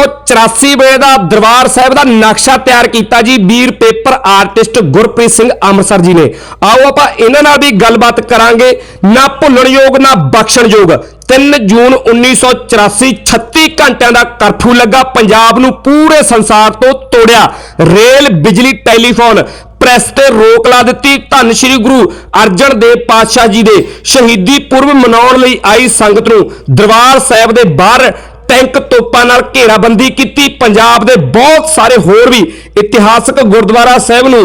1984 ਵੇਲੇ ਦਾ ਦਰਬਾਰ ਸਾਹਿਬ ਦਾ ਨਕਸ਼ਾ ਤਿਆਰ ਕੀਤਾ ਜੀ। ਵੀਰ ਪੇਪਰ ਆਰਟਿਸਟ ਗੁਰਪ੍ਰੀਤ ਸਿੰਘ ਅੰਮ੍ਰਿਤਸਰ ਜੀ ਨੇ। ਆਓ ਆਪਾਂ ਇਹਨਾਂ ਨਾਲ ਵੀ ਗੱਲਬਾਤ ਕਰਾਂਗੇ। ਨਾ ਭੁੱਲਣਯੋਗ ਨਾ ਬਖਸ਼ਣਯੋਗ 3 ਜੂਨ 1984 36 ਘੰਟਿਆਂ ਦਾ ਕਰਫਿਊ ਲੱਗਾ। ਪੰਜਾਬ ਨੂੰ ਪੂਰੇ ਸੰਸਾਰ ਤੋਂ ਤੋੜਿਆ ਰੇਲ ਬਿਜਲੀ ਟੈਲੀਫੋਨ। ਪ੍ਰੈਸ ਤੇ ਰੋਕ ਲਾ ਦਿੱਤੀ ਧੰਨ ਸ਼੍ਰੀ ਗੁਰੂ ਅਰਜਨ ਦੇਵ ਪਾਤਸ਼ਾਹ ਜੀ ਦੇ। ਸ਼ਹੀਦੀ ਪੁਰਬ ਮਨਾਉਣ ਲਈ ਆਈ ਸੰਗਤ ਨੂੰ। ਦਰਬਾਰ ਸਾਹਿਬ ਦੇ ਬਾਹਰ ਟੈਂਕ ਤੋਪਾਂ ਨਾਲ ਘੇਰਾਬੰਦੀ ਕੀਤੀ। ਪੰਜਾਬ ਦੇ ਬਹੁਤ ਸਾਰੇ ਹੋਰ ਵੀ ਇਤਿਹਾਸਕ ਗੁਰਦੁਆਰਾ ਸਾਹਿਬ ਨੂੰ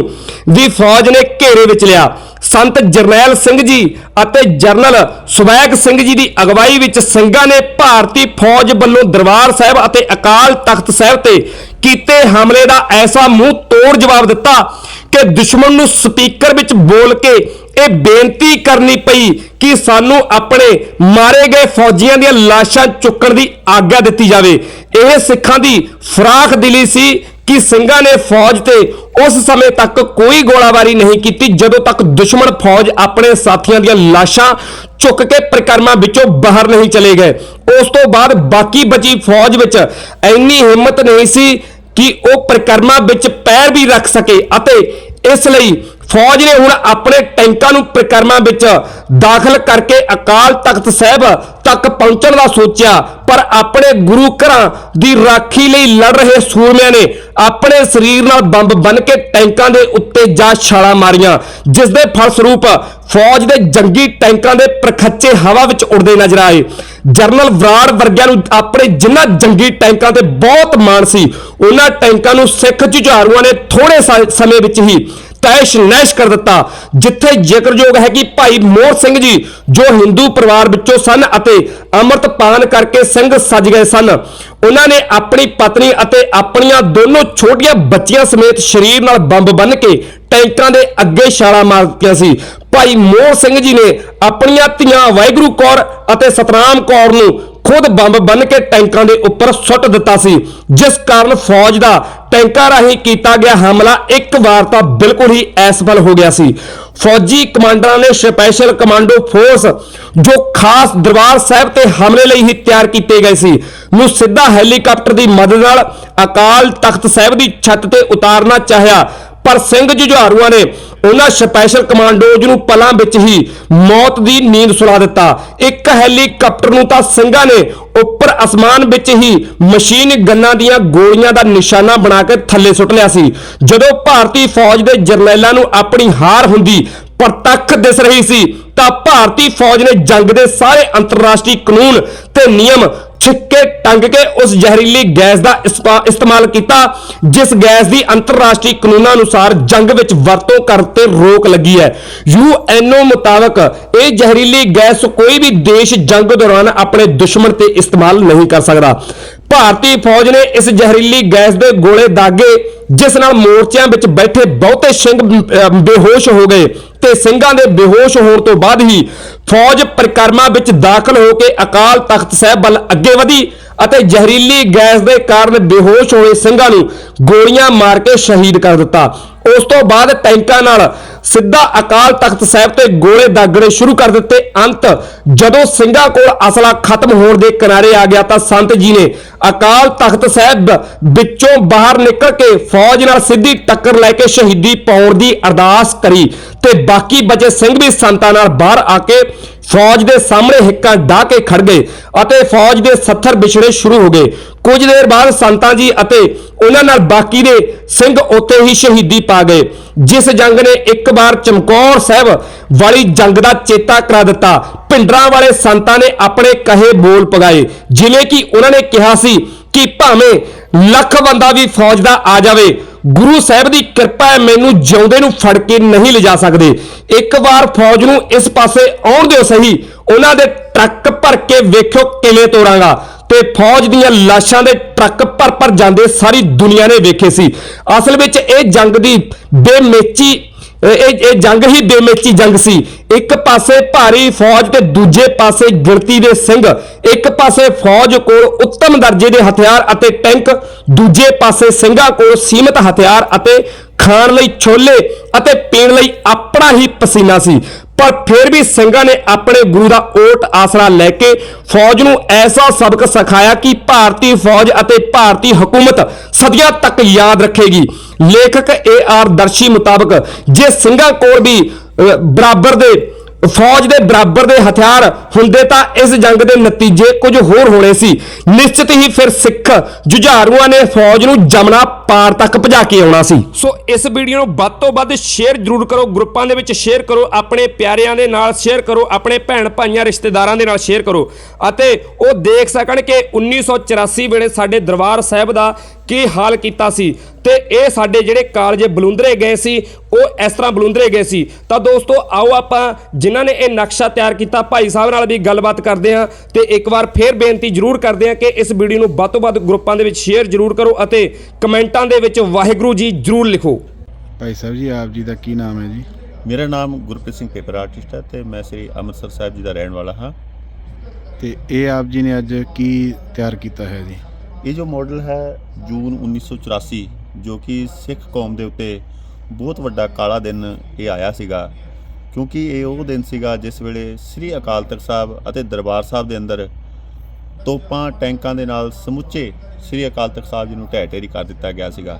ਵੀ ਫੌਜ ਨੇ ਘੇਰੇ ਵਿੱਚ ਲਿਆ। ਸੰਤ ਜਰਨੈਲ ਸਿੰਘ ਜੀ ਅਤੇ ਜਰਨਲ ਸੁਬੈਗ ਸਿੰਘ ਜੀ ਦੀ ਅਗਵਾਈ ਵਿੱਚ ਸਿੰਘਾਂ ਨੇ ਭਾਰਤੀ ਫੌਜ ਵੱਲੋਂ ਦਰਬਾਰ ਸਾਹਿਬ ਅਤੇ ਅਕਾਲ ਤਖਤ ਸਾਹਿਬ ਤੇ ਕੀਤੇ ਹਮਲੇ ਦਾ ਐਸਾ ਮੂੰਹ ਤੋੜ ਜਵਾਬ ਦਿੱਤਾ ਕਿ ਦੁਸ਼ਮਣ ਨੂੰ ਸਪੀਕਰ ਵਿੱਚ ਬੋਲ ਕੇ ਇਹ ਬੇਨਤੀ ਕਰਨੀ ਪਈ ਕਿ ਸਾਨੂੰ ਆਪਣੇ ਮਾਰੇ ਗਏ ਫੌਜੀਆਂ ਦੀਆਂ ਲਾਸ਼ਾਂ ਚੁੱਕਣ ਦੀ ਆਗਿਆ ਦਿੱਤੀ ਜਾਵੇ। ਇਹ ਸਿੱਖਾਂ ਦੀ ਫਰਾਖ ਦਿਲੀ ਸੀ ਕਿ ਸਿੰਘਾਂ ਨੇ ਫੌਜ ਤੇ ਉਸ ਸਮੇਂ ਤੱਕ ਕੋਈ ਗੋਲਾਬਾਰੀ ਨਹੀਂ ਕੀਤੀ, ਜਦੋਂ ਤੱਕ ਦੁਸ਼ਮਣ ਫੌਜ ਆਪਣੇ ਸਾਥੀਆਂ ਦੀਆਂ ਲਾਸ਼ਾਂ ਚੁੱਕ ਕੇ ਪ੍ਰਕਰਮਾਂ ਵਿੱਚੋਂ ਬਾਹਰ ਨਹੀਂ ਚਲੇ ਗਏ। ਉਸ ਤੋਂ ਬਾਅਦ ਬਾਕੀ ਬਚੀ ਫੌਜ ਵਿੱਚ ਇੰਨੀ ਹਿੰਮਤ ਨਹੀਂ ਸੀ ਕਿ ਉਹ ਪ੍ਰਕਰਮਾਂ ਵਿੱਚ ਪੈਰ ਵੀ ਰੱਖ ਸਕੇ ਅਤੇ ਇਸ ਲਈ ਫੌਜ ਨੇ ਹੁਣ ਆਪਣੇ ਟੈਂਕਾਂ ਨੂੰ ਪ੍ਰਕਰਮਾਂ ਵਿੱਚ ਦਾਖਲ ਕਰਕੇ ਅਕਾਲ ਤਖਤ ਸਾਹਿਬ ਤੱਕ ਪਹੁੰਚਣ ਦਾ ਸੋਚਿਆ, ਪਰ ਆਪਣੇ ਗੁਰੂ ਘਰਾਂ ਦੀ ਰਾਖੀ ਲਈ ਲੜ ਰਹੇ ਸੂਰਮਿਆਂ ਨੇ ਆਪਣੇ ਸਰੀਰ ਨਾਲ ਬੰਬ ਬੰਨ ਕੇ ਟੈਂਕਾਂ ਦੇ ਉੱਤੇ ਜਾ ਛਾਲਾਂ ਮਾਰੀਆਂ, ਜਿਸ ਦੇ ਫਲਸਰੂਪ ਫੌਜ ਦੇ ਜੰਗੀ ਟੈਂਕਾਂ ਦੇ ਪ੍ਰਖੱਚੇ ਹਵਾ ਵਿੱਚ ਉੱਡਦੇ ਨਜ਼ਰ ਆਏ। ਜਰਨਲ ਵਿਰਾੜ ਵਰਗਿਆਂ ਨੂੰ ਆਪਣੇ ਜਿਨ੍ਹਾਂ ਜੰਗੀ ਟੈਂਕਾਂ ਤੇ ਬਹੁਤ ਮਾਣ ਸੀ, ਉਹਨਾਂ ਟੈਂਕਾਂ ਨੂੰ ਸਿੱਖ ਜੁਝਾਰੂਆਂ ਨੇ ਥੋੜੇ ਸਮੇਂ ਵਿੱਚ ਹੀ ਤੈਸ਼ ਨੈਸ਼ ਕਰ ਦਿੱਤਾ। ਜਿੱਥੇ ਜ਼ਿਕਰਯੋਗ ਹੈ ਕਿ ਭਾਈ ਮੋਹਰ ਸਿੰਘ ਜੀ, ਜੋ ਹਿੰਦੂ ਪਰਿਵਾਰ ਵਿੱਚੋਂ ਸਨ ਅਤੇ ਅੰਮ੍ਰਿਤ ਪਾਨ ਕਰਕੇ ਸਿੰਘ ਸੱਜ ਗਏ ਸਨ, ਉਹਨਾਂ ਨੇ ਆਪਣੀ ਪਤਨੀ ਅਤੇ ਆਪਣੀਆਂ ਦੋਨੋਂ ਛੋਟੀਆਂ ਬੱਚੀਆਂ ਸਮੇਤ ਸਰੀਰ ਨਾਲ ਬੰਬ ਬੰਨ ਕੇ ਟੈਂਕਾਂ ਦੇ ਅੱਗੇ ਛਾਲਾਂ ਮਾਰਤੀਆਂ ਸੀ। ਭਾਈ ਮੋਹਰ ਸਿੰਘ ਜੀ ਨੇ ਆਪਣੀਆਂ ਧੀਆਂ ਵਾਹਿਗੁਰੂ ਕੌਰ ਅਤੇ ਸਤਨਾਮ ਕੌਰ ਨੂੰ ਖੁਦ ਬੰਬ ਬੰਨ ਕੇ ਟੈਂਕਾਂ ਦੇ ਉੱਪਰ ਸੁੱਟ ਦਿੱਤਾ ਸੀ। ਜਿਸ ਕਾਰਨ ਫੌਜ ਦਾ ਟੈਂਕਾਂ ਰਾਹੀਂ ਕੀਤਾ ਗਿਆ ਹਮਲਾ ਇੱਕ ਵਾਰ ਤਾਂ ਬਿਲਕੁਲ ਹੀ ਅਸਫਲ ਹੋ ਗਿਆ ਸੀ। ਫੌਜੀ ਕਮਾਂਡਰਾਂ ਨੇ ਸਪੈਸ਼ਲ ਕਮਾਂਡੋ ਫੋਰਸ, ਜੋ ਖਾਸ ਦਰਬਾਰ ਸਾਹਿਬ ਤੇ ਹਮਲੇ ਲਈ ਹੀ ਤਿਆਰ ਕੀਤੇ ਗਏ ਸੀ, ਨੂੰ ਸਿੱਧਾ ਹੈਲੀਕਾਪਟਰ ਦੀ ਮਦਦ ਨਾਲ ਅਕਾਲ ਤਖਤ ਸਾਹਿਬ ਦੀ ਛੱਤ ਤੇ ਉਤਾਰਨਾ ਚਾਹਿਆ। ਪਰ ਸਿੰਘ ਜੁਝਾਰੂਆਂ ਨੇ, ਉਹਨਾਂ ਸਪੈਸ਼ਲ ਕਮਾਂਡੋਜ਼ ਨੂੰ ਪਲਾਂ ਵਿੱਚ ਹੀ ਮੌਤ ਦੀ ਨੀਂਦ ਸੁਲਾ ਦਿੱਤਾ। ਇੱਕ ਹੈਲੀਕਾਪਟਰ ਨੂੰ ਤਾਂ ਸਿੰਘਾਂ ਨੇ ਉੱਪਰ ਅਸਮਾਨ ਵਿੱਚ ਹੀ ਮਸ਼ੀਨ ਗੰਨਾਂ ਦੀਆਂ ਗੋਲੀਆਂ ਦਾ ਨਿਸ਼ਾਨਾ ਬਣਾ ਕੇ ਥੱਲੇ ਸੁੱਟ ਲਿਆ ਸੀ। ਜਦੋਂ ਭਾਰਤੀ ਫੌਜ ਦੇ ਜਰਨੈਲਾਂ ਨੂੰ ਆਪਣੀ ਹਾਰ ਹੁੰਦੀ ਪ੍ਰਤੱਖ ਦਿਸ ਰਹੀ ਸੀ, ਤਾਂ ਭਾਰਤੀ ਫੌਜ ਨੇ ਜੰਗ ਦੇ ਸਾਰੇ ਅੰਤਰਰਾਸ਼ਟਰੀ ਕਾਨੂੰਨ ਤੇ ਨਿਯਮ ਛਿੱਕੇ ਟੰਗ ਕੇ ਉਸ ਜ਼ਹਿਰੀਲੀ ਗੈਸ ਦਾ ਇਸਤੇਮਾਲ ਕੀਤਾ, ਜਿਸ ਗੈਸ ਦੀ ਅੰਤਰਰਾਸ਼ਟਰੀ ਕਾਨੂੰਨਾਂ ਅਨੁਸਾਰ ਜੰਗ ਵਿੱਚ ਵਰਤੋਂ ਕਰਨ ਤੇ ਰੋਕ ਲੱਗੀ ਹੈ। ਯੂਐਨਓ ਮੁਤਾਬਕ ਇਹ ਜ਼ਹਿਰੀਲੀ ਗੈਸ ਕੋਈ ਵੀ ਦੇਸ਼ ਜੰਗ ਦੌਰਾਨ ਆਪਣੇ ਦੁਸ਼ਮਣ ਤੇ ਇਸਤੇਮਾਲ ਨਹੀਂ ਕਰ ਸਕਦਾ। ਭਾਰਤੀ ਫੌਜ ਨੇ ਇਸ ਜ਼ਹਿਰੀਲੀ ਗੈਸ ਦੇ ਗੋਲੇ ਦਾਗੇ, ਜਿਸ ਨਾਲ ਮੋਰਚਿਆਂ ਵਿੱਚ ਬੈਠੇ ਬਹੁਤੇ ਸਿੰਘ ਬੇਹੋਸ਼ ਹੋ ਗਏ। ਤੇ ਸਿੰਘਾਂ ਦੇ ਬੇਹੋਸ਼ ਹੋਣ ਤੋਂ ਬਾਅਦ ਹੀ ਫੌਜ ਪ੍ਰਕਰਮਾਂ ਵਿੱਚ ਦਾਖਲ ਹੋ ਕੇ ਅਕਾਲ ਤਖਤ ਸਾਹਿਬ ਵੱਲ ਅੱਗੇ ਵਧੀ ਅਤੇ ਜ਼ਹਿਰੀਲੀ ਗੈਸ ਦੇ ਕਾਰਨ ਬੇਹੋਸ਼ ਹੋਏ ਸਿੰਘਾਂ ਨੂੰ ਗੋਲੀਆਂ ਮਾਰ ਕੇ ਸ਼ਹੀਦ ਕਰ ਦਿੱਤਾ। ਉਸ ਤੋਂ ਬਾਅਦ ਟੈਂਕਾਂ ਨਾਲ ਸਿੱਧਾ ਅਕਾਲ ਤਖਤ ਸਾਹਿਬ ਤੇ ਗੋਲੇ ਦਾਗਣੇ ਸ਼ੁਰੂ ਕਰ ਦਿੱਤੇ। ਅੰਤ ਜਦੋਂ ਸਿੰਘਾਂ ਕੋਲ ਅਸਲਾ ਖਤਮ ਹੋਣ ਦੇ ਕਿਨਾਰੇ ਆ ਗਿਆ ਤਾਂ ਸੰਤ ਜੀ ਨੇ ਅਕਾਲ ਤਖਤ ਸਾਹਿਬ ਵਿੱਚੋਂ ਬਾਹਰ ਨਿਕਲ ਕੇ ਫੌਜ ਨਾਲ ਸਿੱਧੀ ਟੱਕਰ ਲੈ ਕੇ ਸ਼ਹੀਦੀ ਪਾਉਣ ਦੀ ਅਰਦਾਸ ਕਰੀ ਤੇ ਬਾਕੀ ਬਚੇ ਸਿੰਘ ਵੀ ਸੰਤਾਂ ਨਾਲ ਬਾਹਰ ਆ ਕੇ ਫੌਜ ਦੇ ਸਾਹਮਣੇ ਹਿੱਕਾਂ ਢਾ ਕੇ ਖੜ ਗਏ ਅਤੇ ਫੌਜ ਦੇ ਸੱਥਰ ਵਿਛੜੇ ਸ਼ੁਰੂ ਹੋ ਗਏ। ਕੁਝ ਦੇਰ ਬਾਅਦ ਸੰਤਾਂ ਜੀ ਅਤੇ ਉਹਨਾਂ ਨਾਲ ਬਾਕੀ ਦੇ ਸਿੰਘ ਉੱਥੇ ਹੀ ਸ਼ਹੀਦੀ ਪਾ ਗਏ। ਜਿਸ ਜੰਗ ਨੇ ਇੱਕ ਵਾਰ ਚਮਕੌਰ ਸਾਹਿਬ ਵਾਲੀ ਜੰਗ ਦਾ ਚੇਤਾ ਕਰਾ ਦਿੱਤਾ। ਭਿੰਡਰਾਂ ਵਾਲੇ ਸੰਤਾਂ ਨੇ ਆਪਣੇ ਕਹੇ ਬੋਲ ਪਗਾਏ। ਜਿਵੇਂ ਕਿ ਉਹਨਾਂ ਨੇ ਕਿਹਾ ਸੀ ਕਿ ਭਾਵੇਂ ਲੱਖ ਬੰਦਾ ਵੀ ਫੌਜ ਦਾ ਆ ਜਾਵੇ, ਗੁਰੂ ਸਾਹਿਬ ਦੀ ਕਿਰਪਾ ਹੈ ਮੈਨੂੰ ਜਿਉਂਦੇ ਨੂੰ ਫੜ ਕੇ ਨਹੀਂ ਲਿਜਾ ਸਕਦੇ। ਇੱਕ ਵਾਰ ਫੌਜ ਨੂੰ ਇਸ ਪਾਸੇ ਆਉਣ ਦਿਓ ਸਹੀ, ਉਹਨਾਂ ਦੇ ਟਰੱਕ ਭਰ ਕੇ ਵੇਖਿਓ ਕਿਵੇਂ ਤੋੜਾਂਗਾ। ਤੇ ਫੌਜ ਦੀਆਂ ਲਾਸ਼ਾਂ ਦੇ ਟਰੱਕ ਭਰ ਭਰ ਜਾਂਦੇ ਸਾਰੀ ਦੁਨੀਆ ਨੇ ਵੇਖੇ ਸੀ। ਅਸਲ ਵਿੱਚ ਇਹ ਜੰਗ ਦੀ ਬੇਮੇਚੀ, ਇਹ ਇਹ ਜੰਗ ਹੀ ਬੇਮੇਚੀ ਜੰਗ ਸੀ। ਇੱਕ ਪਾਸੇ ਭਾਰੀ ਫੌਜ ਤੇ ਦੂਜੇ ਪਾਸੇ ਗਿਣਤੀ ਦੇ ਸਿੰਘ। ਇੱਕ ਪਾਸੇ ਫੌਜ ਕੋਲ ਉੱਤਮ ਦਰਜੇ ਦੇ ਹਥਿਆਰ ਅਤੇ ਟੈਂਕ, ਦੂਜੇ ਪਾਸੇ ਸਿੰਘਾਂ ਕੋਲ ਸੀਮਤ ਹਥਿਆਰ ਅਤੇ ਖਾਣ ਲਈ ਛੋਲੇ ਅਤੇ ਪੀਣ ਲਈ ਆਪਣਾ ਹੀ ਪਸੀਨਾ ਸੀ। ਪਰ ਫਿਰ ਵੀ ਸਿੰਘਾਂ ਨੇ ਆਪਣੇ ਗੁਰੂ ਦਾ ਓਟ ਆਸਰਾ ਲੈ ਕੇ ਫੌਜ ਨੂੰ ਐਸਾ ਸਬਕ ਸਿਖਾਇਆ ਕਿ ਭਾਰਤੀ ਫੌਜ ਅਤੇ ਭਾਰਤੀ ਹਕੂਮਤ ਸਦੀਆਂ ਤੱਕ ਯਾਦ ਰੱਖੇਗੀ। ਲੇਖਕ ਏ ਆਰ ਦਰਸ਼ੀ ਮੁਤਾਬਕ ਜੇ ਸਿੰਘਾਂ ਕੋਲ ਵੀ ਬਰਾਬਰ ਦੇ, ਫੌਜ ਦੇ ਬਰਾਬਰ ਦੇ ਹਥਿਆਰ ਹੁੰਦੇ ਤਾਂ ਇਸ ਜੰਗ ਦੇ ਨਤੀਜੇ ਕੁਝ ਹੋਰ ਹੋਣੇ ਸੀ। ਨਿਸ਼ਚਿਤ ਹੀ ਫਿਰ ਸਿੱਖ ਜੁਝਾਰੂਆਂ ਨੇ ਫੌਜ ਨੂੰ ਜਮਨਾ ਪਾਰ ਤੱਕ ਭਜਾ ਕੇ ਆਉਣਾ ਸੀ। ਸੋ ਇਸ ਵੀਡੀਓ ਨੂੰ ਵੱਧ ਤੋਂ ਵੱਧ ਸ਼ੇਅਰ ਜ਼ਰੂਰ ਕਰੋ, ਗਰੁੱਪਾਂ ਦੇ ਵਿੱਚ ਸ਼ੇਅਰ ਕਰੋ, ਆਪਣੇ ਪਿਆਰਿਆਂ ਦੇ ਨਾਲ ਸ਼ੇਅਰ ਕਰੋ, ਆਪਣੇ ਭੈਣ ਭਾਈਆਂ, ਰਿਸ਼ਤੇਦਾਰਾਂ ਦੇ ਨਾਲ ਸ਼ੇਅਰ ਕਰੋ। ਅਤੇ ਉਹ ਦੇਖ ਸਕਣ ਕਿ 1984 ਵੇਲੇ ਸਾਡੇ ਦਰਬਾਰ ਸਾਹਿਬ ਦਾ ਕੀ ਹਾਲ ਕੀਤਾ ਸੀ। ਤੇ ਇਹ ਸਾਡੇ ਜਿਹੜੇ ਕਾਲਜੇ ਬਲੁੰਦਰੇ ਗਏ ਸੀ, ਉਹ ਇਸ ਤਰ੍ਹਾਂ ਬਲੁੰਦਰੇ ਗਏ ਸੀ। ਤਾਂ ਦੋਸਤੋ, ਆਓ ਆਪਾਂ ਜਿਨ੍ਹਾਂ ਨੇ ਇਹ ਨਕਸ਼ਾ ਤਿਆਰ ਕੀਤਾ, ਭਾਈ ਸਾਹਿਬ ਨਾਲ ਵੀ ਗੱਲਬਾਤ ਕਰਦੇ ਹਾਂ। ਤੇ ਇੱਕ ਵਾਰ ਫੇਰ ਬੇਨਤੀ ਜ਼ਰੂਰ ਕਰਦੇ ਹਾਂ ਕਿ ਇਸ ਵੀਡੀਓ ਨੂੰ ਵੱਧ ਤੋਂ ਵੱਧ ਗਰੁੱਪਾਂ ਦੇ ਵਿੱਚ ਸ਼ੇਅਰ ਜ਼ਰੂਰ ਕਰੋ ਅਤੇ ਕਮੈਂਟ ਦੇ ਵਿੱਚ ਵਾਹਿਗੁਰੂ ਜੀ ਜ਼ਰੂਰ ਲਿਖੋ। ਭਾਈ ਸਾਹਿਬ ਜੀ ਆਪ ਜੀ ਦਾ ਕੀ ਨਾਮ ਹੈ ਜੀ? ਮੇਰਾ ਨਾਮ ਗੁਰਪ੍ਰੀਤ ਸਿੰਘ ਪੇਪਰ ਆਰਟਿਸਟ ਹੈ ਤੇ ਮੈਂ ਸ੍ਰੀ ਅੰਮ੍ਰਿਤਸਰ ਸਾਹਿਬ ਜੀ ਦਾ ਰਹਿਣ ਵਾਲਾ ਹਾਂ। ਤੇ ਇਹ ਆਪ ਜੀ ਨੇ ਅੱਜ ਕੀ ਤਿਆਰ ਕੀਤਾ ਹੈ ਜੀ? ਇਹ ਜੋ ਮਾਡਲ ਹੈ ਜੂਨ 1984 ਜੋ ਕਿ ਸਿੱਖ ਕੌਮ ਦੇ ਉੱਤੇ ਬਹੁਤ ਵੱਡਾ ਕਾਲਾ ਦਿਨ ਇਹ ਆਇਆ ਸੀਗਾ ਕਿਉਂਕਿ ਇਹ ਉਹ ਦਿਨ ਸੀਗਾ ਜਿਸ ਵੇਲੇ ਸ੍ਰੀ ਅਕਾਲ ਤਖਤ ਸਾਹਿਬ ਅਤੇ ਦਰਬਾਰ ਸਾਹਿਬ ਦੇ ਅੰਦਰ ਤੋਪਾਂ ਟੈਂਕਾਂ ਦੇ ਨਾਲ ਸਮੁੱਚੇ ਸ੍ਰੀ ਅਕਾਲ ਤਖਤ ਸਾਹਿਬ ਜੀ ਨੂੰ ਢਹਿ ਢੇਰੀ ਕਰ ਦਿੱਤਾ ਗਿਆ ਸੀਗਾ।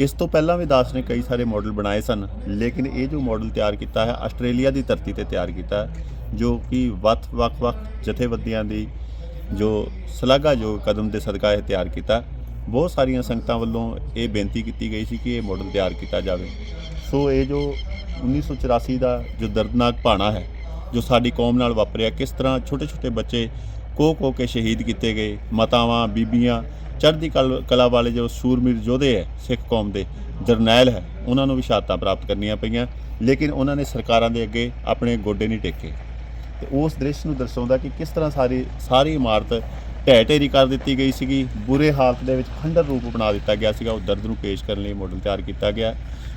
ਇਸ ਤੋਂ ਪਹਿਲਾਂ ਵੀ ਦਾਸ ਨੇ ਕਈ ਸਾਰੇ ਮਾਡਲ ਬਣਾਏ ਸਨ ਲੇਕਿਨ ਇਹ ਜੋ ਮਾਡਲ ਤਿਆਰ ਕੀਤਾ ਹੈ ਆਸਟ੍ਰੇਲੀਆ ਦੀ ਧਰਤੀ ਤੇ ਤਿਆਰ ਕੀਤਾ ਹੈ, ਜੋ ਕਿ ਵੱਖ ਵੱਖ-ਵੱਖ ਜਥੇਬੰਦੀਆਂ ਦੀ ਜੋ ਸ਼ਲਾਘਾਯੋਗ ਕਦਮ ਦੇ ਸਦਕਾ ਇਹ ਤਿਆਰ ਕੀਤਾ ਬਹੁਤ ਸਾਰੀਆਂ ਸੰਗਤਾਂ ਵੱਲੋਂ ਇਹ ਬੇਨਤੀ ਕੀਤੀ ਗਈ ਸੀ ਕਿ ਇਹ ਮਾਡਲ ਤਿਆਰ ਕੀਤਾ ਜਾਵੇ। ਸੋ ਇਹ ਜੋ 1984 ਦਾ ਜੋ ਦਰਦਨਾਕ ਭਾਣਾ ਹੈ ਜੋ ਸਾਡੀ ਕੌਮ ਨਾਲ ਵਾਪਰਿਆ ਕਿਸ ਤਰ੍ਹਾਂ ਛੋਟੇ-ਛੋਟੇ ਬੱਚੇ ਕੋ ਕੋ ਕੇ ਸ਼ਹੀਦ ਕੀਤੇ ਗਏ ਮਾਤਾਵਾਂ, ਬੀਬੀਆਂ, ਚੜ੍ਹਦੀ ਕਲ- ਕਲਾ ਵਾਲੇ ਜੋ ਸੂਰਮੀਰ ਯੋਧੇ ਹੈ, ਸਿੱਖ ਕੌਮ ਦੇ ਜਰਨੈਲ ਹੈ, ਉਹਨਾਂ ਨੂੰ ਵੀ ਸ਼ਹਾਦਤਾਂ ਪ੍ਰਾਪਤ ਕਰਨੀਆਂ ਪਈਆਂ, ਲੇਕਿਨ ਉਹਨਾਂ ਨੇ ਸਰਕਾਰਾਂ ਦੇ ਅੱਗੇ ਆਪਣੇ ਗੋਡੇ ਨਹੀਂ ਟੇਕੇ। ਤੇ ਉਸ ਦ੍ਰਿਸ਼ ਨੂੰ ਦਰਸਾਉਂਦਾ ਕਿ ਕਿਸ ਤਰ੍ਹਾਂ ਸਾਰੀ ਸਾਰੀ ਇਮਾਰਤ ਢਹਿ ਢੇਰੀ ਕਰ ਦਿੱਤੀ ਗਈ ਸੀਗੀ, ਬੁਰੇ ਹਾਲਤ ਦੇ ਵਿੱਚ ਖੰਡਰ ਰੂਪ ਬਣਾ ਦਿੱਤਾ ਗਿਆ ਸੀਗਾ, ਉਹ ਦਰਦ ਨੂੰ ਪੇਸ਼ ਕਰਨ ਲਈ ਮਾਡਲ ਤਿਆਰ ਕੀਤਾ ਗਿਆ,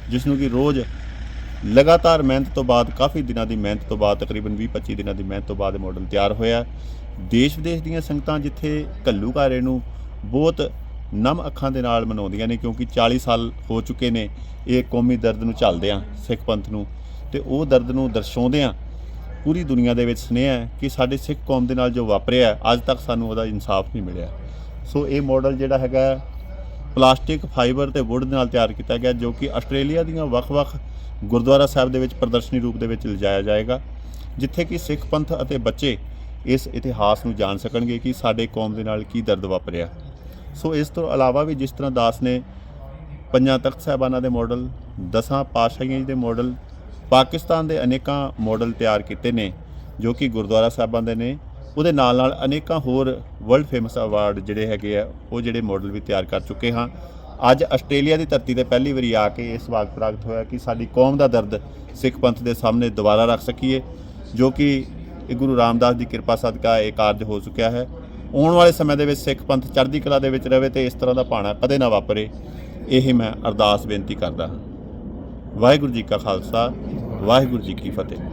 ਜਿਸ ਨੂੰ ਕਿ ਰੋਜ਼ ਲਗਾਤਾਰ ਮਿਹਨਤ ਤੋਂ ਬਾਅਦ, ਕਾਫੀ ਦਿਨਾਂ ਦੀ ਮਿਹਨਤ ਤੋਂ ਬਾਅਦ, ਤਕਰੀਬਨ 20-25 ਦਿਨਾਂ ਦੀ ਮਿਹਨਤ ਤੋਂ ਬਾਅਦ ਇਹ ਮਾਡਲ ਤਿਆਰ ਹੋਇਆ ਦੇਸ਼ ਵਿਦੇਸ਼ ਦੀਆਂ ਸੰਗਤਾਂ ਜਿੱਥੇ ਘੱਲੂਘਾਰੇ ਨੂੰ ਬਹੁਤ ਨਮ ਅੱਖਾਂ ਦੇ ਨਾਲ ਮਨਾਉਂਦੀਆਂ ਨੇ, ਕਿਉਂਕਿ 40 ਸਾਲ ਹੋ ਚੁੱਕੇ ਨੇ ਇਹ ਕੌਮੀ ਦਰਦ ਨੂੰ ਝੱਲਦਿਆਂ ਸਿੱਖ ਪੰਥ ਨੂੰ, ਤੇ ਉਹ ਦਰਦ ਨੂੰ ਦਰਸਾਉਂਦਿਆਂ ਪੂਰੀ ਦੁਨੀਆ ਦੇ ਵਿੱਚ ਸੁਨੇਹਾ ਹੈ ਕਿ ਸਾਡੇ ਸਿੱਖ ਕੌਮ ਦੇ ਨਾਲ ਜੋ ਵਾਪਰਿਆ ਅੱਜ ਤੱਕ ਸਾਨੂੰ ਉਹਦਾ ਇਨਸਾਫ ਨਹੀਂ ਮਿਲਿਆ। ਸੋ ਇਹ ਮਾਡਲ ਜਿਹੜਾ ਹੈਗਾ ਪਲਾਸਟਿਕ ਫਾਈਬਰ ਤੇ ਵੁੱਡ ਦੇ ਨਾਲ ਤਿਆਰ ਕੀਤਾ ਗਿਆ, ਜੋ ਕਿ ਆਸਟ੍ਰੇਲੀਆ ਦੀਆਂ ਵੱਖ-ਵੱਖ ਗੁਰਦੁਆਰਾ ਸਾਹਿਬ ਦੇ ਵਿੱਚ ਪ੍ਰਦਰਸ਼ਨੀ ਰੂਪ ਦੇ ਵਿੱਚ ਲਿਜਾਇਆ ਜਾਏਗਾ, ਜਿੱਥੇ ਕਿ ਸਿੱਖ ਪੰਥ ਅਤੇ ਬੱਚੇ ਇਸ ਇਤਿਹਾਸ ਨੂੰ ਜਾਣ ਸਕਣਗੇ ਕਿ ਸਾਡੇ ਕੌਮ ਦੇ ਨਾਲ ਕੀ ਦਰਦ ਵਾਪਰਿਆ। ਸੋ ਇਸ ਤੋਂ ਇਲਾਵਾ ਵੀ ਜਿਸ ਤਰ੍ਹਾਂ ਦਾਸ ਨੇ ਪੰਜਾਂ ਤਖਤ ਸਾਹਿਬਾਨਾਂ ਦੇ ਮਾਡਲ ਦਸਾਂ ਪਾਤਸ਼ਾਹੀਆਂ ਜੀ ਦੇ ਮਾਡਲ ਪਾਕਿਸਤਾਨ ਦੇ ਅਨੇਕਾਂ ਮਾਡਲ ਤਿਆਰ ਕੀਤੇ ਨੇ, ਜੋ ਕਿ ਗੁਰਦੁਆਰਾ ਸਾਹਿਬਾਂ ਦੇ ਨੇ। ਉਹਦੇ ਨਾਲ ਨਾਲ ਅਨੇਕਾਂ ਹੋਰ ਵਰਲਡ ਫੇਮਸ ਅਵਾਰਡ ਜਿਹੜੇ ਹੈਗੇ ਆ, ਉਹ ਜਿਹੜੇ ਮਾਡਲ ਵੀ ਤਿਆਰ ਕਰ ਚੁੱਕੇ ਹਾਂ। ਅੱਜ ਆਸਟ੍ਰੇਲੀਆ ਦੀ ਧਰਤੀ ਤੇ ਪਹਿਲੀ ਵਾਰੀ ਆ ਕੇ ਇਹ ਸਵਾਗਤ ਪ੍ਰਾਪਤ ਹੋਇਆ ਕਿ ਸਾਡੀ ਕੌਮ ਦਾ ਦਰਦ ਸਿੱਖ ਪੰਥ ਦੇ ਸਾਹਮਣੇ ਦੁਬਾਰਾ ਰੱਖ ਸਕੀਏ, ਜੋ ਕਿ ਗੁਰੂ ਰਾਮਦਾਸ ਦੀ ਕਿਰਪਾ ਸਦਕਾ ਇਹ ਕਾਰਜ ਹੋ ਚੁੱਕਿਆ ਹੈ। ਆਉਣ ਵਾਲੇ ਸਮੇਂ ਦੇ ਵਿੱਚ ਸਿੱਖ ਪੰਥ ਚੜ੍ਹਦੀ ਕਲਾ ਦੇ ਵਿੱਚ ਰਹੇ ਤੇ ਇਸ ਤਰ੍ਹਾਂ ਦਾ ਭਾਣਾ ਕਦੇ ਨਾ ਵਾਪਰੇ, ਇਹ ਮੈਂ ਅਰਦਾਸ ਬੇਨਤੀ ਕਰਦਾ ਹਾਂ। ਵਾਹਿਗੁਰੂ ਜੀ ਕਾ ਖਾਲਸਾ, ਵਾਹਿਗੁਰੂ ਜੀ ਕੀ ਫਤਿਹ।